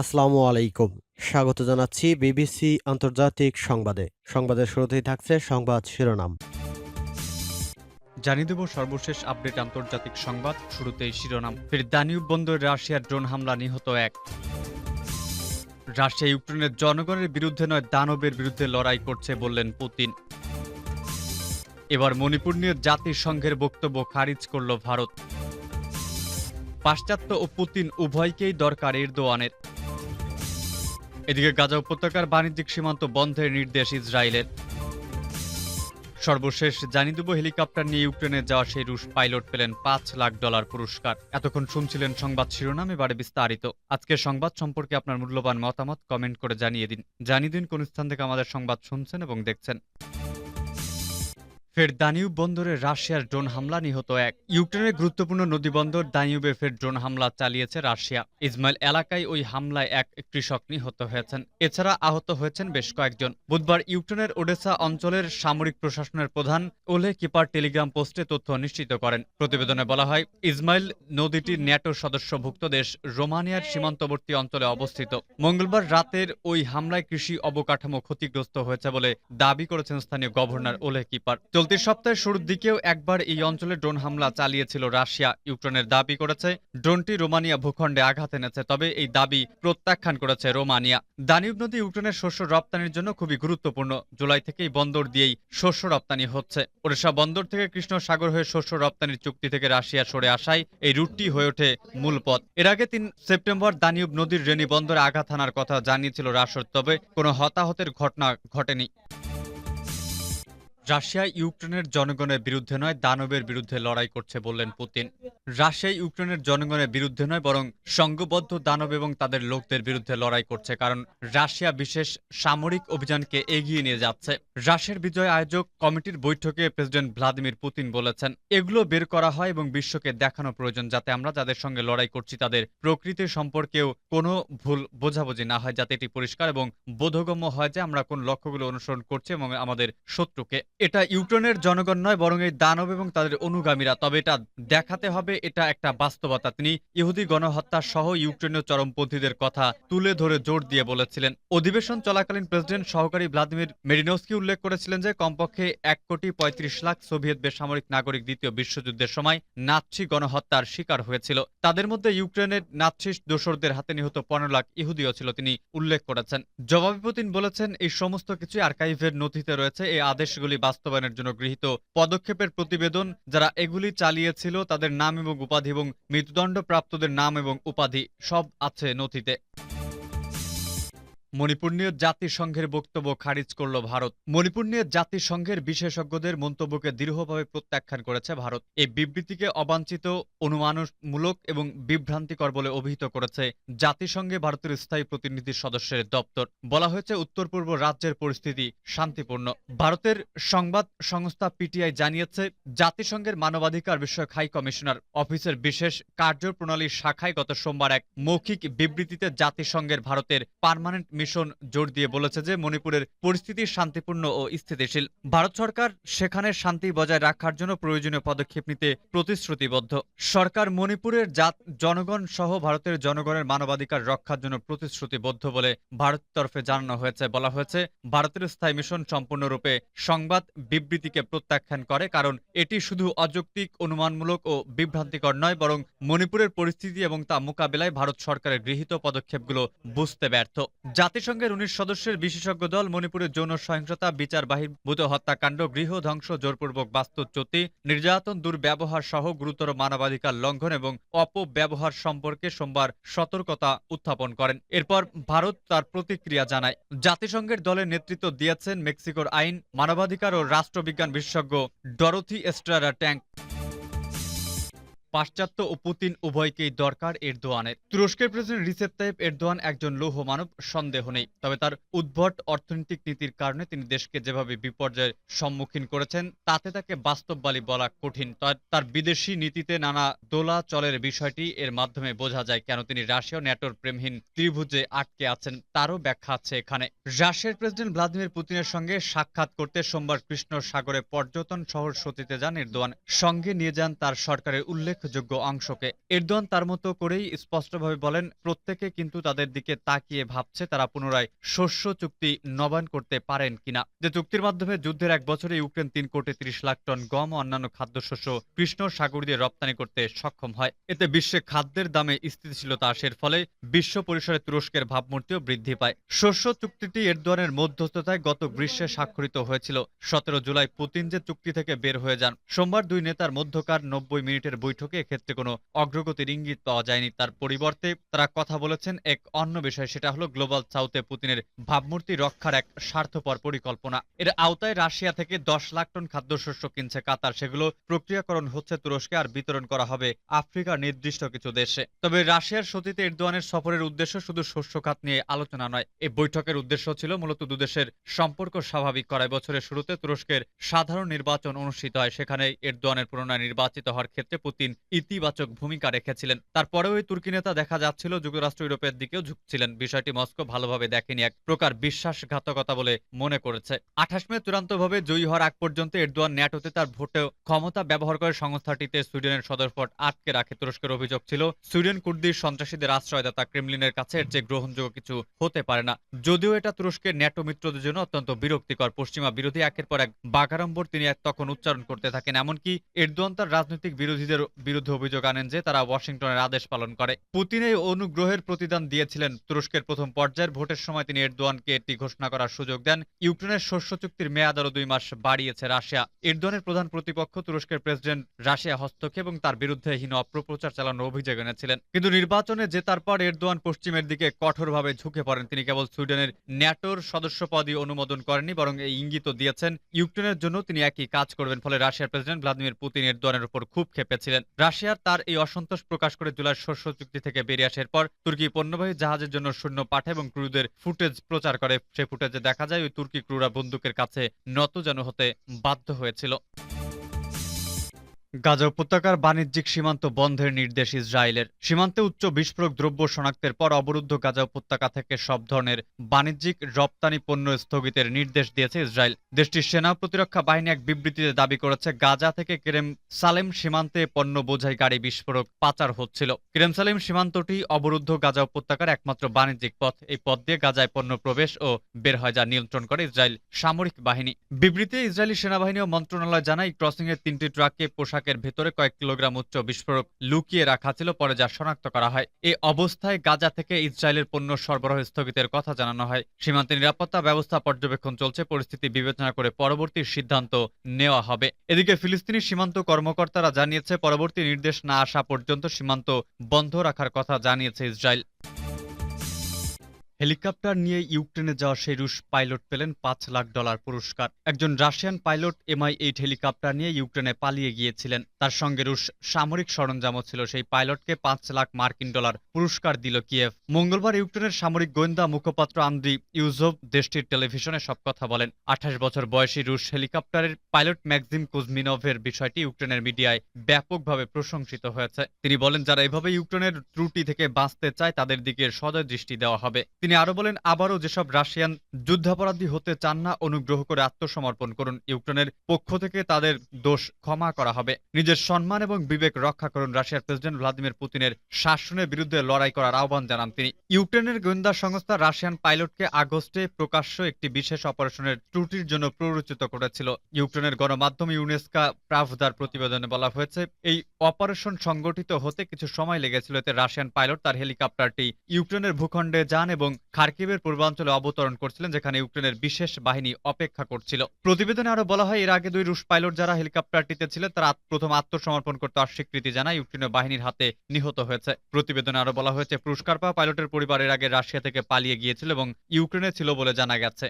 আসসালামু আলাইকুম। স্বাগত জানাচ্ছি বিবিসি আন্তর্জাতিক সংবাদে। সংবাদের শুরুতেই থাকছে সংবাদ শিরোনাম। জানিয়ে দেব সর্বশেষ আপডেট আন্তর্জাতিক সংবাদ। শুরুতেই শিরোনাম। ফের দানিউব বন্দরে রাশিয়ার ড্রোন হামলা নিহত এক। রাশিয়া ইউক্রেনের জনগণের বিরুদ্ধে নয়, দানবের বিরুদ্ধে লড়াই করছে বললেন পুতিন। এবার মণিপুর নিয়ে জাতিসংঘের বক্তব্য খারিজ করল ভারত। পাশ্চাত্য ও পুতিন উভয়কেই দরকার এরদোয়ানের এদিকে গাজা উপত্যকার বাণিজ্যিক সীমান্ত বন্ধের নির্দেশ ইসরায়েলের। সর্বশেষ জানিয়ে দেব, হেলিকপ্টার নিয়ে ইউক্রেনে যাওয়া সেই রুশ পাইলট পেলেন পাঁচ লাখ ডলার পুরস্কার। এতক্ষণ শুনছিলেন সংবাদ শিরোনাম, এবারে বিস্তারিত। আজকের সংবাদ সম্পর্কে আপনার মূল্যবান মতামত কমেন্ট করে জানিয়ে দিন। জানিয়ে দিন কোন স্থান থেকে আমাদের সংবাদ শুনছেন এবং দেখছেন। ফের দানিউব বন্দরে রাশিয়ার ড্রোন হামলা, নিহত এক। ইউক্রেনের গুরুত্বপূর্ণ নদীবন্দর দানিউবে ফের ড্রোন হামলা চালিয়েছে রাশিয়া। ইসমাইল এলাকায় ওই হামলায় এক কৃষক নিহত হয়েছেন। এছাড়া আহত হয়েছেন বেশ কয়েকজন। বুধবার ইউক্রেনের ওডেসা অঞ্চলের সামরিক প্রশাসনের প্রধান ওলে কিপার টেলিগ্রাম পোস্টে তথ্য নিশ্চিত করেন। প্রতিবেদনে বলা হয়, ইসমাইল নদীটি ন্যাটো সদস্যভুক্ত দেশ রোমানিয়ার সীমান্তবর্তী অঞ্চলে অবস্থিত। মঙ্গলবার রাতের ওই হামলায় কৃষি অবকাঠামো ক্ষতিগ্রস্ত হয়েছে বলে দাবি করেছেন স্থানীয় গভর্নর ওলে কিপার। চলতি সপ্তাহের শুরুর দিকেও একবার এই অঞ্চলে ড্রোন হামলা চালিয়েছিল রাশিয়া। ইউক্রেনের দাবি করেছে, ড্রোনটি রোমানিয়া ভূখণ্ডে আঘাত এনেছে, তবে এই দাবি প্রত্যাখ্যান করেছে রোমানিয়া। দানিউব নদী ইউক্রেনের শস্য রপ্তানির জন্য খুবই গুরুত্বপূর্ণ। জুলাই থেকেই বন্দর দিয়েই শস্য রপ্তানি হচ্ছে। ওড়িশা বন্দর থেকে কৃষ্ণ সাগর হয়ে শস্য রপ্তানির চুক্তি থেকে রাশিয়া সরে আসায় এই রুটটি হয়ে ওঠে মূল পথ। এর আগে তিন সেপ্টেম্বর দানিউব নদীর রেনি বন্দরে আঘাত হানার কথা জানিয়েছিল রাশর, তবে কোনো হতাহতের ঘটনা ঘটেনি। রাশিয়া ইউক্রেনের জনগণের বিরুদ্ধে নয়, দানবের বিরুদ্ধে লড়াই করছে বললেন পুতিন। রাশিয়া ইউক্রেনের জনগণের বিরুদ্ধে নয়, বরং সংঘবদ্ধ দানব এবং তাদের লোকদের বিরুদ্ধে লড়াই করছে, কারণ রাশিয়া বিশেষ সামরিক অভিযানকে এগিয়ে নিয়ে যাচ্ছে। রাশিয়ার বিজয় আয়োজক কমিটির বৈঠকে প্রেসিডেন্ট ভ্লাদিমির পুতিন বলেছেন, এগুলো বের করা হয় এবং বিশ্বকে দেখানো প্রয়োজন, যাতে আমরা যাদের সঙ্গে লড়াই করছি তাদের প্রকৃতি সম্পর্কেও কোনো ভুল বোঝাবুঝি না হয়, যাতে এটি পরিষ্কার এবং বোধগম্য হয় যে আমরা কোন লক্ষ্যগুলো অনুসরণ করছি এবং আমাদের শত্রুকে এটা ইউক্রেনের জনগণ নয়, বরং এই দানব এবং তাদের অনুগামীরা। তবে এটা দেখাতে হবে, এটা একটা বাস্তবতা। তিনি ইহুদি গণহত্যা সহ ইউক্রেনীয় চরমপন্থীদের কথা তুলে ধরে জোর দিয়ে বলেছিলেন। অধিবেশন চলাকালীন প্রেসিডেন্ট সহকারী ভ্লাদিমির মেরিনস্কি উল্লেখ করেছিলেন যে, কমপক্ষে এক কোটি পঁয়ত্রিশ লাখ সোভিয়েত বেসামরিক নাগরিক দ্বিতীয় বিশ্বযুদ্ধের সময় নাৎসি গণহত্যার শিকার হয়েছিল। তাদের মধ্যে ইউক্রেনের নাৎসি দোসরদের হাতে নিহত পনেরো লাখ ইহুদিও ছিল, তিনি উল্লেখ করেছেন। জবাবে পুতিন বলেছেন, এই সমস্ত কিছু আর্কাইভের নথিতে রয়েছে, এই আদেশগুলি বাস্তবায়নের জন্য গৃহীত পদক্ষেপের প্রতিবেদন, যারা এগুলি চালিয়েছিল তাদের নাম এবং উপাধি এবং মৃত্যুদণ্ড প্রাপ্তদের নাম এবং উপাধি সব আছে নথিতে। মণিপুর নিয়ে জাতিসংঘের বক্তব্য খারিজ করল ভারত। মণিপুর নিয়ে জাতিসংঘের বিশেষজ্ঞদের মন্তব্যকে দৃঢ়ভাবে প্রত্যাখ্যান করেছে ভারত। এই বিবৃতিকে অবাঞ্ছিত, অনুমানমূলক এবং বিভ্রান্তিকর বলে অভিহিত করেছে জাতিসংঘে ভারতের স্থায়ী প্রতিনিধি সদস্যের দপ্তর। বলা হয়েছে উত্তর পূর্ব রাজ্যের পরিস্থিতি শান্তিপূর্ণ। ভারতের সংবাদ সংস্থা পিটিআই জানিয়েছে, জাতিসংঘের মানবাধিকার বিষয়ক হাই কমিশনার অফিসের বিশেষ কার্যপ্রণালী শাখায় গত সোমবার এক মৌখিক বিবৃতিতে জাতিসংঘের ভারতের পার্মানেন্ট মিশন জোর দিয়ে বলেছে যে মণিপুরের পরিস্থিতি শান্তিপূর্ণ ও স্থিতিশীল। ভারত সরকার সেখানে শান্তি বজায় রাখার জন্য প্রয়োজনীয় পদক্ষেপ নিতে প্রতিশ্রুতিবদ্ধ। সরকার মণিপুরের জাত, জনগণ সহ ভারতের জনগণের মানবাধিকার রক্ষার জন্য প্রতিশ্রুতিবদ্ধ বলে ভারত তরফে জানানো হয়েছে। বলা হয়েছে, ভারতের স্থায়ী মিশন সম্পূর্ণরূপে সংবাদ বিবৃতিকে প্রত্যাখ্যান করে, কারণ এটি শুধু অযৌক্তিক, অনুমানমূলক ও বিভ্রান্তিকর নয়, বরং মণিপুরের পরিস্থিতি এবং তা মোকাবেলায় ভারত সরকারের গৃহীত পদক্ষেপগুলো বুঝতে ব্যর্থ। জাতিসংঘের উনিশ সদস্যের বিশেষজ্ঞ দল মণিপুরের যৌন সহিংসতা, বিচার বাহির্ভূত হত্যাকাণ্ড, গৃহ ধ্বংস, জোরপূর্বক বাস্তুচ্যুতি, নির্যাতন, দুর্ব্যবহার সহ গুরুতর মানবাধিকার লঙ্ঘন এবং অপব্যবহার সম্পর্কে সোমবার সতর্কতা উত্থাপন করেন। এরপর ভারত তার প্রতিক্রিয়া জানায়। জাতিসংঘের দলের নেতৃত্ব দিয়েছেন মেক্সিকোর আইন, মানবাধিকার ও রাষ্ট্রবিজ্ঞান বিশেষজ্ঞ ডরোথি এস্ট্রারা ট্যাঙ্ক পাশ্চাত্য ও পুতিন উভয়কেই দরকার এরদোয়ানের। তুরস্কের প্রেসিডেন্ট রিসেপ তাইপ এরদোয়ান একজন লৌহ মানব সন্দেহ নেই। তবে তার উদ্ভট অর্থনৈতিক নীতির কারণে তিনি দেশকে যেভাবে বিপর্যয়ের সম্মুখীন করেছেন, তাতে তাকে বাস্তববালী বলা কঠিন। তার- বিদেশি নীতিতে নানা দোলা চলের বিষয়টি এর মাধ্যমে বোঝা যায় কেন তিনি রাশিয়া ন্যাটোর প্রেমহীন ত্রিভুজে আটকে আছেন, তারও ব্যাখ্যা আছে এখানে। রাশিয়ার প্রেসিডেন্ট ভ্লাদিমির পুতিনের সঙ্গে সাক্ষাৎ করতে সোমবার কৃষ্ণ সাগরে পর্যটন শহর সতীতে যান এরদোয়ান। সঙ্গে নিয়ে যান তার সরকারের উল্লেখ উল্লেখযোগ্য অংশকে এরদোয়ান তার মতো করেই স্পষ্টভাবে বলেন, প্রত্যেকে কিন্তু তাদের দিকে তাকিয়ে ভাবছে তারা পুনরায় শস্য চুক্তি নবায়ন করতে পারেন কিনা। যে চুক্তির মাধ্যমে যুদ্ধের এক বছরে ইউক্রেন তিন কোটি তিরিশ লাখ টন গম ও অন্যান্য খাদ্যশস্য কৃষ্ণ সাগর দিয়ে রপ্তানি করতে সক্ষম হয়। এতে বিশ্বে খাদ্যের দামে স্থিতিশীলতা আসে এর ফলে বিশ্ব পরিসরে তুরস্কের ভাবমূর্তিও বৃদ্ধি পায়। শস্য চুক্তিটি এরদোয়ানের মধ্যস্থতায় গত গ্রীষ্মে স্বাক্ষরিত হয়েছিল। সতেরো জুলাই পুতিন যে চুক্তি থেকে বের হয়ে যান, সোমবার দুই নেতার মধ্যকার নব্বই মিনিটের বৈঠকে এক্ষেত্রে কোনো অগ্রগতির ইঙ্গিত পাওয়া যায়নি। তার পরিবর্তে তারা কথা বলেছেন এক অন্য বিষয়, সেটা হলো গ্লোবাল সাউথে পুতিনের ভাবমূর্তি রক্ষার এক স্বার্থপর পরিকল্পনা। এর আওতায় রাশিয়া থেকে দশ লাখ টন খাদ্যশস্য কিনছে কাতার। সেগুলো প্রক্রিয়াকরণ হচ্ছে তুরস্কে আর বিতরণ করা হবে আফ্রিকার নির্দিষ্ট কিছু দেশে। তবে রাশিয়ার সতীতে এরদোয়ানের সফরের উদ্দেশ্য শুধু শস্য খাত নিয়ে আলোচনা নয়। এই বৈঠকের উদ্দেশ্য ছিল মূলত দুদেশের সম্পর্ক স্বাভাবিক করায় বছরের শুরুতে তুরস্কের সাধারণ নির্বাচন অনুষ্ঠিত হয়। সেখানে এরদোয়ানের পুনরায় নির্বাচিত হওয়ার ক্ষেত্রে পুতিন ইতিবাচক ভূমিকা রেখেছিলেন। তারপরেও এই তুর্কি নেতা দেখা যাচ্ছিল, যুক্তরাষ্ট্র ইউরোপের দিকেও ঝুঁকছিলেন। বিষয়টি মস্কো ভালোভাবে দেখেনি, এক প্রকার বিশ্বাসঘাতকতা বলে মনে করেছে। আঠাশ মে চূড়ান্তভাবে জয়ী হওয়ার আগ পর্যন্ত এরদোয়ান ন্যাটোতে তার ভোটে ক্ষমতা ব্যবহার করে সংস্থাটিতে সুইডেনের সদরপট আটকে রাখে। তুরস্কের অভিযোগ ছিল, সুইডেন কুর্দির সন্ত্রাসীদের আশ্রয়দাতা ক্রেমলিনের কাছে এর চেয়ে গ্রহণযোগ্য কিছু হতে পারে না। যদিও এটা তুরস্কের ন্যাটো মিত্রদের জন্য অত্যন্ত বিরক্তিকর। পশ্চিমা বিরোধী একের পর এক বাগাড়ম্বর তিনি এক তখন উচ্চারণ করতে থাকেন। এমনকি এরদোয়ান তার রাজনৈতিক বিরোধীদের বিরুদ্ধে অভিযোগ আনেন যে তারা ওয়াশিংটনের আদেশ পালন করে। পুতিন এই অনুগ্রহের প্রতিদান দিয়েছিলেন তুরস্কের প্রথম পর্যায়ের। ভোটের সময় তিনি এরদোয়ানকে এটি ঘোষণা করার সুযোগ দেন। ইউক্রেনের শস্য চুক্তির মেয়াদ আরও দুই মাস বাড়িয়েছে রাশিয়া। এরদোয়ানের প্রধান প্রতিপক্ষ তুরস্কের প্রেসিডেন্ট রাশিয়া হস্তক্ষেপ এবং তার বিরুদ্ধে হীন অপপ্রচার চালানোর অভিযোগ এনেছিলেন। কিন্তু নির্বাচনে জেতার পর এরদোয়ান পশ্চিমের দিকে কঠোরভাবে ঝুঁকে পড়েন। তিনি কেবল সুইডেনের ন্যাটোর সদস্যপদই অনুমোদন করেননি, বরং এই ইঙ্গিতও দিয়েছেন। ইউক্রেনের জন্য তিনি একই কাজ করবেন, ফলে রাশিয়ার প্রেসিডেন্ট ভ্লাদিমির পুতিন এরদোয়ানের উপর খুব খেপেছিলেন রাশিয়ার তার এই অসন্তোষ প্রকাশ করে জুলাই শস্য চুক্তি থেকে বেরিয়ে আসার পর তুর্কি পণ্যবাহী জাহাজের জন্য শূন্য পাঠায় এবং ক্রুদের ফুটেজ প্রচার করে। সে ফুটেজে দেখা যায় ওই তুর্কি ক্রুরা বন্দুকের কাছে নত যেন হতে বাধ্য হয়েছিল। গাজা উপত্যকার বাণিজ্যিক সীমান্ত বন্ধের নির্দেশ ইসরায়েলের। সীমান্তে উচ্চ বিস্ফোরক দ্রব্য শনাক্তের পর অবরুদ্ধ গাজা উপত্যকা থেকে সব ধরনের বাণিজ্যিক রপ্তানি পণ্য স্থগিতের নির্দেশ দিয়েছে ইসরায়েল। দেশটির সেনা প্রতিরক্ষা বাহিনী এক বিবৃতিতে দাবি করেছে, গাজা থেকে কেরেম সালেম সীমান্তে পণ্য বোঝাই গাড়ি বিস্ফোরক পাচার হচ্ছিল। কেরেম সালেম সীমান্তটি অবরুদ্ধ গাজা উপত্যকার একমাত্র বাণিজ্যিক পথ। এই পথ দিয়ে গাজায় পণ্য প্রবেশ ও বের হয় যা নিয়ন্ত্রণ করে ইসরায়েল সামরিক বাহিনী। বিবৃতিতে ইসরায়েলি সেনাবাহিনী ও মন্ত্রণালয় জানায় ক্রসিং এর তিনটি ট্রাককে পোশাকের ভেতরে কয়েক কিলোগ্রাম উচ্চ বিস্ফোরক লুকিয়ে রাখা ছিল পরে যা শনাক্ত করা হয়। এই অবস্থায় গাজা থেকে ইসরায়েলের পণ্য সরবরাহ স্থগিতের কথা জানানো হয়। সীমান্তে নিরাপত্তা ব্যবস্থা পর্যবেক্ষণ চলছে, পরিস্থিতি বিবেচনা করে পরবর্তী সিদ্ধান্ত নেওয়া হবে। এদিকে ফিলিস্তিনি সীমান্ত কর্মকর্তারা জানিয়েছে, পরবর্তী নির্দেশ না আসা পর্যন্ত সীমান্ত বন্ধ রাখার কথা জানিয়েছে ইসরায়েল। হেলিকপ্টার নিয়ে ইউক্রেনে যাওয়া সেই রুশ পাইলট পেলেন পাঁচ লাখ ডলার পুরস্কার। একজন Russian pilot MI eight helicopter নিয়ে ইউক্রেনে পালিয়ে গিয়েছিলেন। তার সঙ্গে রুশ সামরিক সরঞ্জামও ছিল। সেই পাইলটকে পাঁচ লাখ মার্কিন ডলার পুরস্কার দিল কিয়েভ। মঙ্গলবার ইউক্রেনের সামরিক গোয়েন্দা মুখপাত্র আন্দ্রি ইউজোভ দেশটির টেলিভিশনে সব কথা বলেন। আঠাশ বছর বয়সী রুশ হেলিকপ্টারের পাইলট ম্যাক্সিম কুজমিনভের বিষয়টি ইউক্রেনের মিডিয়ায় ব্যাপকভাবে প্রশংসিত হয়েছে। তিনি বলেন, যারা এভাবে ইউক্রেনের ত্রুটি থেকে বাঁচতে চায়, তাদের দিকে সদয় দৃষ্টি দেওয়া হবে। তিনি আরও বলেন, আবারও যেসব রাশিয়ান যুদ্ধাপরাধী হতে চান না, অনুগ্রহ করে আত্মসমর্পণ করুন। ইউক্রেনের পক্ষ থেকে তাদের দোষ ক্ষমা করা হবে। নিজের সম্মান এবং বিবেক রক্ষা করুন রাশিয়ার প্রেসিডেন্ট ভ্লাদিমির পুতিনের শাসনের বিরুদ্ধে লড়াই করার আহ্বান জানান তিনি। ইউক্রেনের গোয়েন্দা সংস্থা রাশিয়ান পাইলটকে আগস্টে প্রকাশ্য একটি বিশেষ অপারেশনের ত্রুটির জন্য প্ররোচিত করেছিল। ইউক্রেনের গণমাধ্যম ইউনেস্কা প্রাভদার প্রতিবেদনে বলা হয়েছে, এই অপারেশন সংগঠিত হতে কিছু সময় লেগেছিল। এতে রাশিয়ান পাইলট তার হেলিকপ্টারটি ইউক্রেনের ভূখণ্ডে যান এবং খার্কিবের পূর্বাঞ্চলে অবতরণ করছিলেন, যেখানে ইউক্রেনের বিশেষ বাহিনী অপেক্ষা করছিল। প্রতিবেদনে আরও বলা হয়, এর আগে দুই রুশ পাইলট যারা হেলিকপ্টারটিতে ছিলেন তারা প্রথম আত্মসমর্পণ করতে অস্বীকৃতি জানায়, ইউক্রেনীয় বাহিনীর হাতে নিহত হয়েছে। প্রতিবেদনে আরও বলা হয়েছে, পুরস্কার পাওয়া পাইলটের পরিবারের আগে রাশিয়া থেকে পালিয়ে গিয়েছিল এবং ইউক্রেনে ছিল বলে জানা গেছে।